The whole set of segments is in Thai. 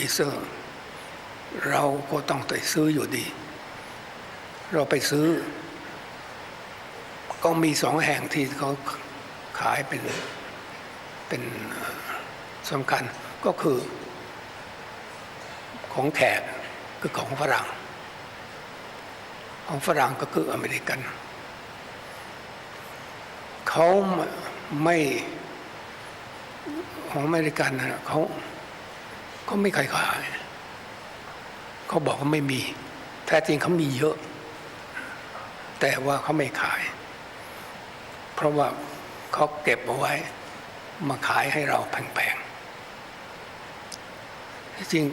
ดีเซลเราก็ต้องไปซื้ออยู่ดี เราไปซื้อ ก็มีสองแห่งที่เขาขายเป็นเป็นสำคัญก็คือของแขกคือของฝรั่ง ของฝรั่งก็คืออเมริกัน เขาไม่ของอเมริกันนะเขา เขาไม่ขายขายเขาบอกว่าไม่มี แท้จริงเขามีเยอะ แต่ว่าเขาไม่ขาย เพราะว่าเขาเก็บเอาไว้ มาขายให้เราแพงๆที่จริง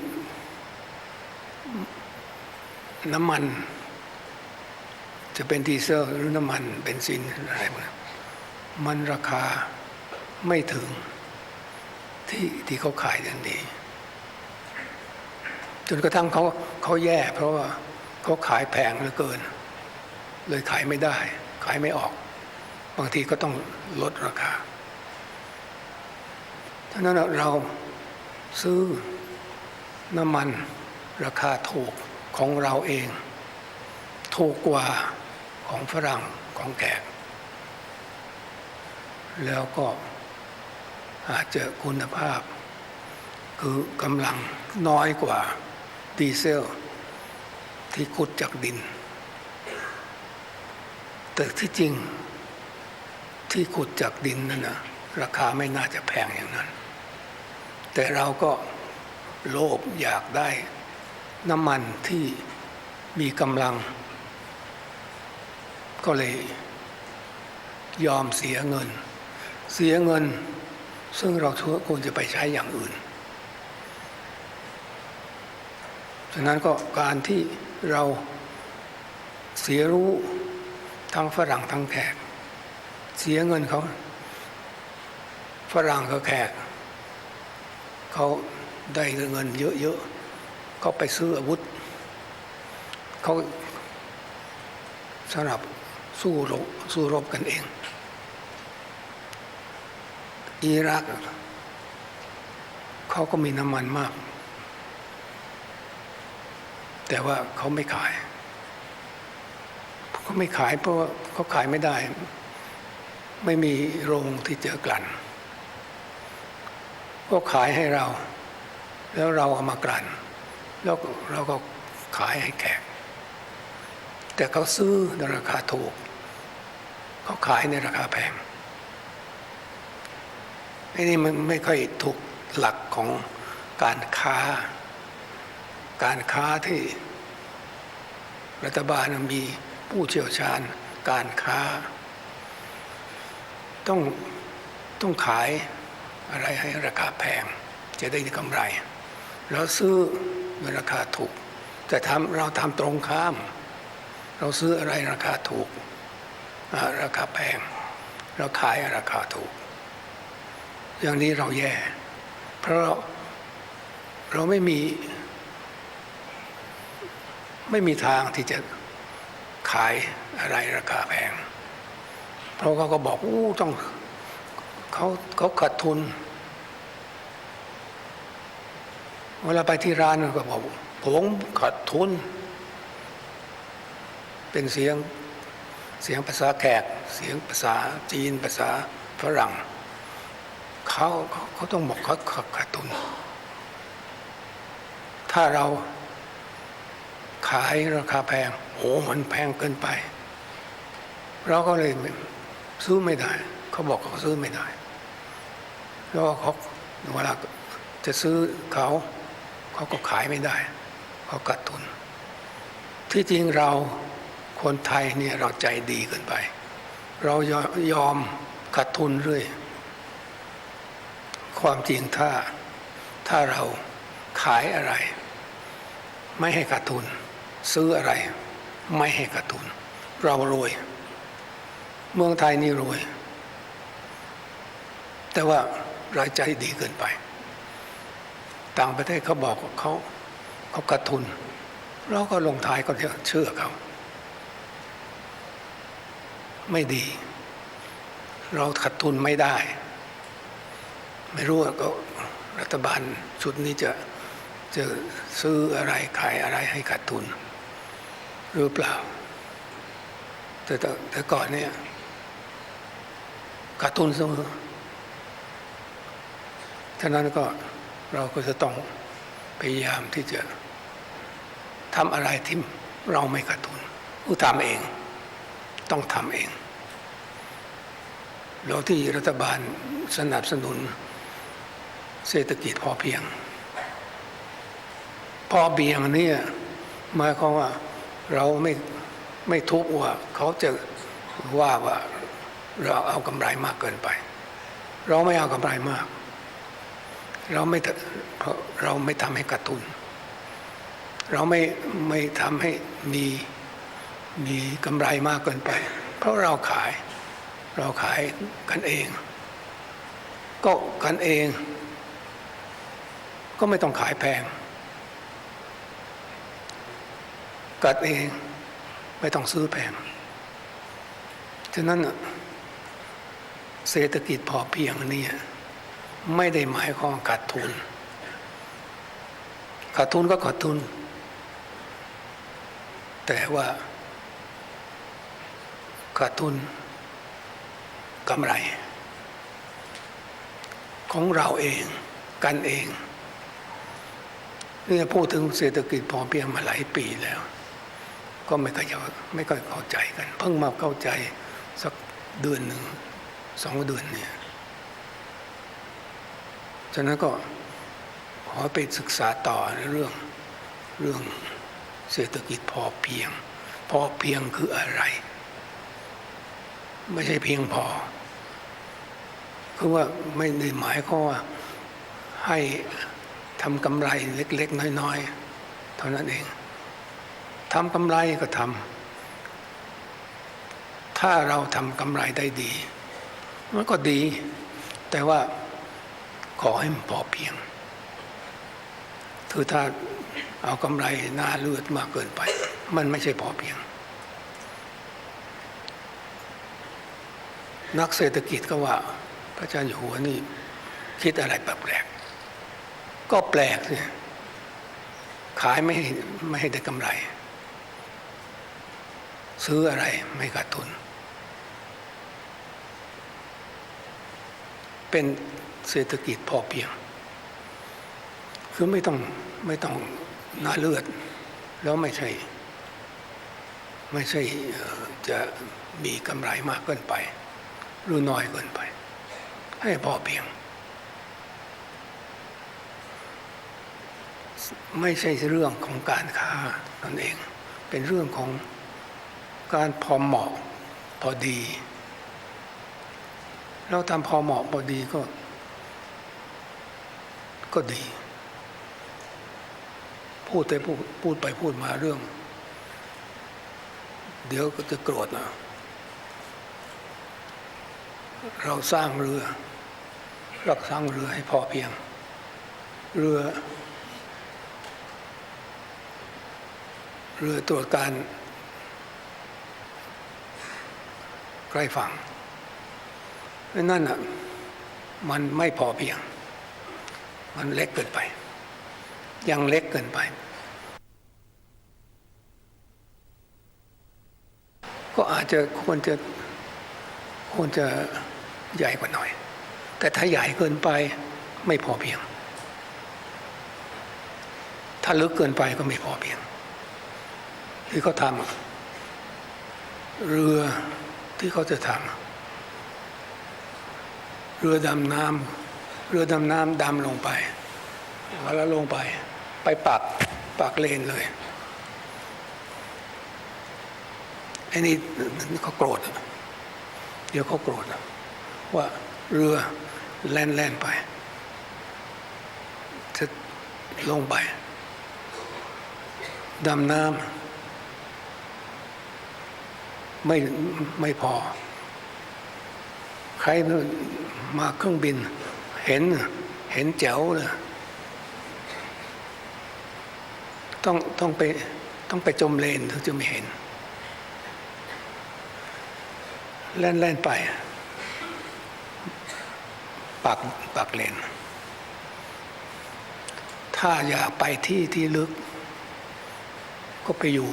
น้ำมัน จะเป็นดีเซลหรือน้ำมันเบนซินอะไรพวกนั้นมันราคาไม่ถึงที่ที่เขาขายกันดี จนกระทั่งเขาเขาแย่เพราะว่าเขาขายแพงเหลือเกิน เลยขายไม่ได้ ขายไม่ออก บางทีก็ต้องลดราคาฉะนั้นเราซื้อน้ำมันราคาถูกของเราเอง ถูกกว่าของฝรั่งของแขกแล้วก็อาจจะคุณภาพคือกำลังน้อยกว่า ดีเซล ที่ขุดจากดิน แต่ที่จริงที่ขุดจากดินนั่นนะราคาไม่น่าจะแพงอย่างนั้น แต่เราก็โลภอยากได้น้ำมันที่มีกำลัง ก็เลยยอมเสียเงิน เสียเงิน ซึ่งเราควรจะไปใช้อย่างอื่น ฉะนั้นก็การที่เราเสียรู้ทั้งฝรั่งทั้งแขก เสียเงินเขา ฝรั่งกับแขก เขาได้เงินเยอะๆเขาไปซื้ออาวุธ เขาสำหรับสู้รบสู้รบกันเอง อิรัก เขาก็มีน้ำมันมาก แต่ว่าเขาไม่ขายเขาไม่ขายเพราะว่าเขาขายไม่ได้ ไม่มีโรงที่เจะกลั่นก็ขายให้เรา แล้วเราเอามากลั่น แล้วเราก็ขายให้แขก แต่เขาซื้อในราคาถูก เขาขายในราคาแพงไอ้นี่มันไม่ค่อยถูกหลักของการค้า การค้าที่รัฐบาลมีผู้เชี่ยวชาญการค้า ต้องต้องขายอะไรให้ราคาแพง จะได้กำไร แล้วซื้อในราคาถูก แต่ทำเราทำตรงข้าม เราซื้ออะไรราคาถูก ราคาแพง เราขายราคาถูก อย่างนี้เราแย่ เพราะเราไม่มี ไม่มีทางที่จะขายอะไรราคาแพง เพราะเขาก็บอกอู้ต้องเขาเขาขาดทุน เวลาไปที่ร้านก็บอกผมขาดทุน เป็นเสียงเสียงภาษาแขก เสียงภาษาจีนภาษาฝรั่งเขาเขาเขาต้องบอกเขาขาดทุน ถ้าเรา ขายราคาแพงโอ้มันแพงเกินไป เราก็เลยซื้อไม่ได้ เขาบอกเขาซื้อไม่ได้ แล้วเขาเวลาจะซื้อเขาเขาก็ขายไม่ได้ เขากัดทุน ที่จริงเราคนไทยเนี่ยเราใจดีเกินไป เรายอมขาดทุนเรื่อย ความจริงถ้าถ้าเราขายอะไร ไม่ให้ขาดทุน ซื้ออะไร ไม่ให้ขาดทุน เรารวย เมืองไทยนี่รวย แต่ว่ารายใจดีเกินไป ต่างประเทศเขาบอกเขาเขาขาดทุน เราก็ลงท้ายก็เชื่อเขา ไม่ดี เราขาดทุนไม่ได้ ไม่รู้ว่าก็รัฐบาลชุดนี้จะจะซื้ออะไรขายอะไรให้ขาดทุน รือเปล่าแต่แต่แต่ก่อนเนี่ยขาดทุนเสมอฉะนั้นก็เราก็จะต้องพยายามที่จะทำอะไรที่เราไม่ขาดทุนผู้ทำเอง ต้องทำเองแล้วที่รัฐบาลสนับสนุน เศรษฐกิจพอเพียง พอเพียงเนี่ยหมายความว่า เราไม่ไม่ทุกข์ว่าเขาจะว่าว่าเราเอากำไรมากเกินไป เราไม่เอากำไรมาก เราไม่เพราะเราไม่ทำให้ขาดทุนเราไม่ไม่ทำให้มีมีกำไรมากเกินไป เพราะเราขาย เราขายกันเอง ก็กันเอง ก็ไม่ต้องขายแพง กัดเองไม่ต้องซื้อแพงฉะนั้นเศรษฐกิจพอเพียงนี่ไม่ได้หมายความขาดทุนขาดทุนก็ขาดทุน แต่ว่าขาดทุนกำไร ของเราเองกันเองนี่พูดถึงเศรษฐกิจพอเพียงมาหลายปีแล้ว ก็ไม่ค่อยจะไม่ค่อยเข้าใจกัน เพิ่งมาเข้าใจสักเดือนหนึ่งสองเดือนเนี่ยฉะนั้นก็ขอไปศึกษาต่อในเรื่องเรื่องเศรษฐกิจพอเพียง พอเพียงคืออะไร ไม่ใช่เพียงพอคือว่าไม่ได้หมายความว่าให้ทำกำไรเล็ก ๆ น้อย ๆ เท่านั้นเอง ทำกำไรก็ทำถ้าเราทำกำไรได้ดี มันก็ดี แต่ว่าขอให้มันพอเพียง คือถ้าเอากำไรหน้าเลือดมากเกินไป มันไม่ใช่พอเพียง นักเศรษฐกิจก็ว่า พระอาจารย์อยู่หัวนี่คิดอะไรแปลกๆก็แปลกสิขายไม่ให้ไม่ให้ได้กำไร ซื้ออะไรไม่ขาดทุน เป็นเศรษฐกิจพอเพียง คือไม่ต้องไม่ต้องหน้าเลือด แล้วไม่ใช่ ไม่ใช่จะมีกำไรมากเกินไป หรือน้อยเกินไป ให้พอเพียง ไม่ใช่เรื่องของการค้านั่นเอง เป็นเรื่องของ การพอเหมาะพอดี เราทำพอเหมาะพอดีก็ ก็ดี พูดไปพูดพูดไปพูดมาเรื่อง เดี๋ยวก็จะโกรธนะเราสร้างเรือรักสร้างเรือให้พอเพียง เรือ เรือตรวจการใก ล้ฝั่งนั่นอะมันไม่พอเพียง มันเล็กเกินไป ยังเล็กเกินไป ก็อาจจะควรจะควรจะใหญ่กว่าหน่อย แต่ถ้าใหญ่เกินไปไม่พอเพียง ถ้าลึกเกินไปก็ไม่พอเพียงที่เขาทำเรือ ที่เขาจะทำเรือดำน้ำเรือดำน้ำดำลงไปแล้วลงไป ไปปักปักเลนเลยไอ้นี่เขาโกรธ เดี๋ยวเขาโกรธว่าเรือแล่นแล่นไป จะลงไปดำน้ำ ไม่ไม่พอ ใครมาเครื่องบิน เห็นเห็นแจ๋วเลยต้องต้องไปต้องไปจมเลนถึงจะไม่เห็น แล่นแล่นไปปักปักเลน ถ้าอยากไปที่ที่ลึก ก็ไปอยู่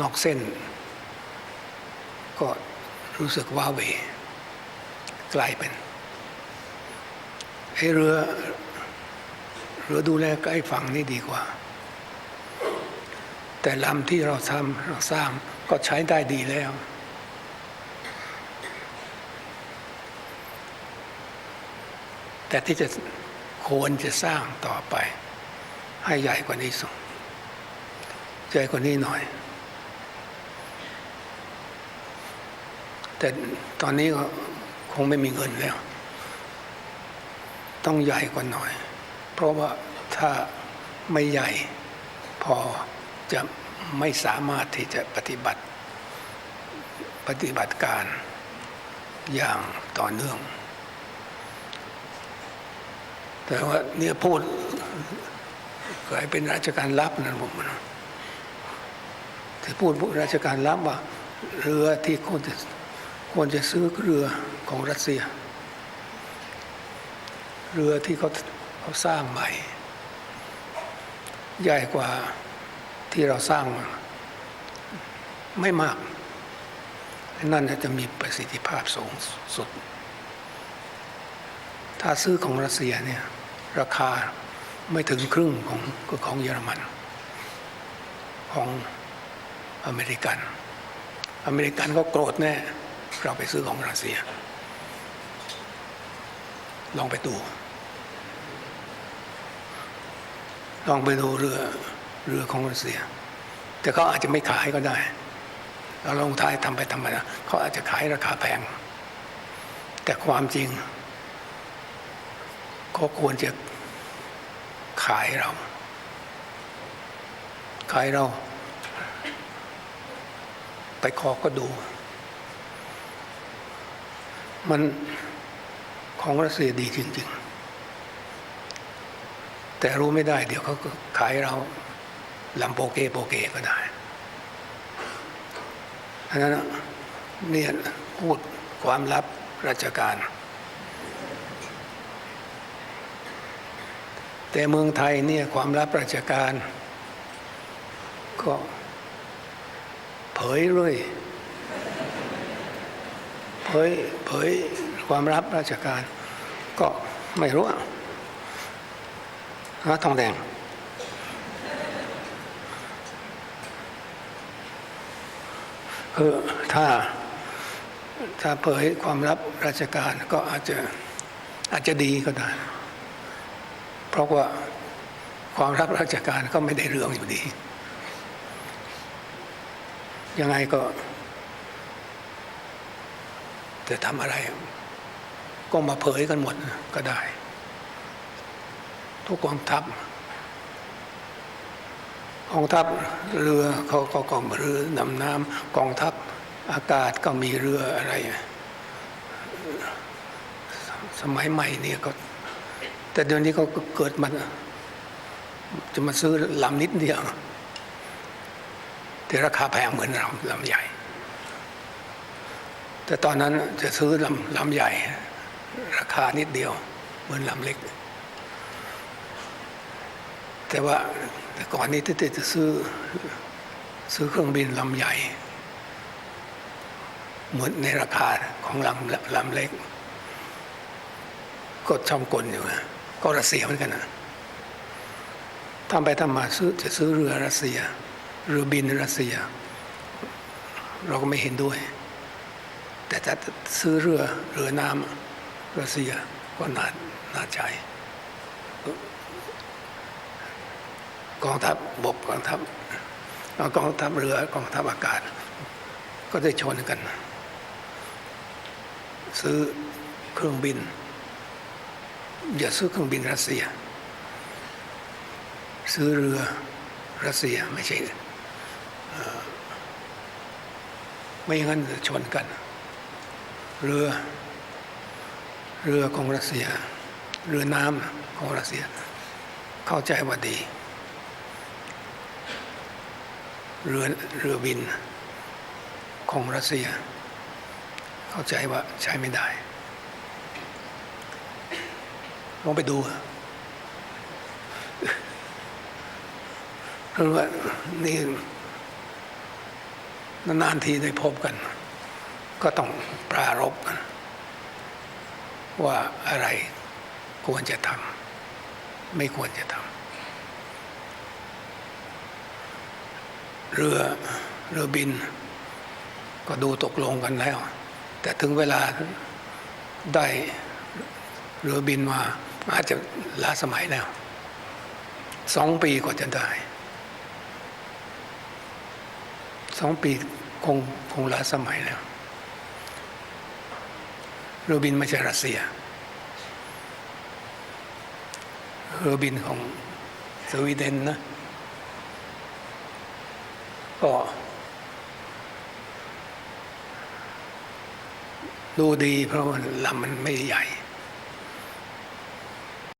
นอกเส้น ก็รู้สึกว้าเวกลายเป็นไอ้เรือเรือดูแลใกล้ฝั่งนี่ดีกว่า แต่ลำที่เราทำเราสร้างก็ใช้ได้ดีแล้ว แต่ที่จะควรจะสร้างต่อไป ให้ใหญ่กว่านี้สุดใหญ่กว่านี้หน่อย แต่ตอนนี้ก็คงไม่มีเงินแล้ว ต้องใหญ่กว่าหน่อย เพราะว่าถ้าไม่ใหญ่พอจะไม่สามารถที่จะปฏิบัติปฏิบัติการอย่างต่อเนื่อง แต่ว่าเนี่ยพูดเคยเป็นราชการลับนะผมนะที่พูดราชการลับว่าเรือที่ควรจะ ควรจะซื้อเรือของรัสเซีย เรือที่เขาเขาสร้างใหม่ ใหญ่กว่าที่เราสร้างมาไม่มาก นั่นจะมีประสิทธิภาพสูงสุด ถ้าซื้อของรัสเซียเนี่ยราคาไม่ถึงครึ่งของของเยอรมัน ของอเมริกัน อเมริกันก็โกรธแน่ เราไปซื้อของรัสเซีย ลองไปดู ลองไปดูเรือเรือของรัสเซีย แต่เขาอาจจะไม่ขายก็ได้เราลงท้ายทำไปทำมาเขาอาจจะขายราคาแพง แต่ความจริงก็ควรจะขายเรา ขายเรา ไปขอก็ดู มันของรัสเซียดีจริง ๆ แต่รู้ไม่ได้ เดี๋ยวเขาก็ขายเราลำโปเกโปเกก็ได้อันนั้นเนี่ยพูดความลับราชการ แต่เมืองไทยเนี่ยความลับราชการ ก็เผยเรื่อย เผยเผยความลับราชการ ก็ไม่รู้อะฮะทองแดง คือถ้าถ้าเผยความลับราชการก็อาจจะอาจจะดีก็ได้ เพราะว่าความลับราชการก็ไม่ได้เรื่องอยู่ดี ยังไงก็ จะทำอะไร ก็มาเผยกันหมดก็ได้ ทุกกองทัพกองทัพเรือเขาก็กองเรือนำน้ำกองทัพอากาศก็มีเรืออะไร สมัยใหม่เนี่ยก็แต่เดี๋ยวนี้เขาเกิดมาจะมาซื้อลำนิดเดียวแต่ราคาแพงเหมือนเราลำใหญ่ แต่ตอนนั้นจะซื้อลำลำใหญ่ ราคานิดเดียว เหมือนลำเล็ก แต่ว่าแต่ก่อนนี้ที่จะซื้อซื้อเครื่องบินลำใหญ่ เหมือนในราคาของลำลำเล็กก็ช่องกลอยู่ก็รัสเซียเหมือนกันนะทำไปทำมาซื้อจะซื้อเรือรัสเซีย เรือบินรัสเซีย เราก็ไม่เห็นด้วย แต่ถ้าซื้อเรือเรือน้ำรัสเซียก็น่าน่าใจกองทัพบกกองทัพกองทัพเรือกองทัพอากาศ ก็ได้ชนกัน ซื้อเครื่องบิน อย่าซื้อเครื่องบินรัสเซีย ซื้อเรือรัสเซียไม่ใช่ไม่อย่างนั้นจะชนกัน เรือ เรือของรัสเซีย เรือน้ำของรัสเซีย เข้าใจว่าดี เรือเรือบินของรัสเซีย เข้าใจว่าใช้ไม่ได้ลองไปดูเพราะว่านี่นานๆทีได้พบกัน ก็ต้องปรารบกันว่าอะไรควรจะทำไม่ควรจะทำเรือเรือบิน ก็ดูตกลงกันแล้ว แต่ถึงเวลาได้เรือบินมาอาจจะล้าสมัยแล้วสองปีกว่าจะได้สองปีคงคงล้าสมัยแล้ว รูบินไม่ใช่รัสเซีย รูบินของสวีเดนนะ ก็ดูดีเพราะว่าลำมันไม่ใหญ่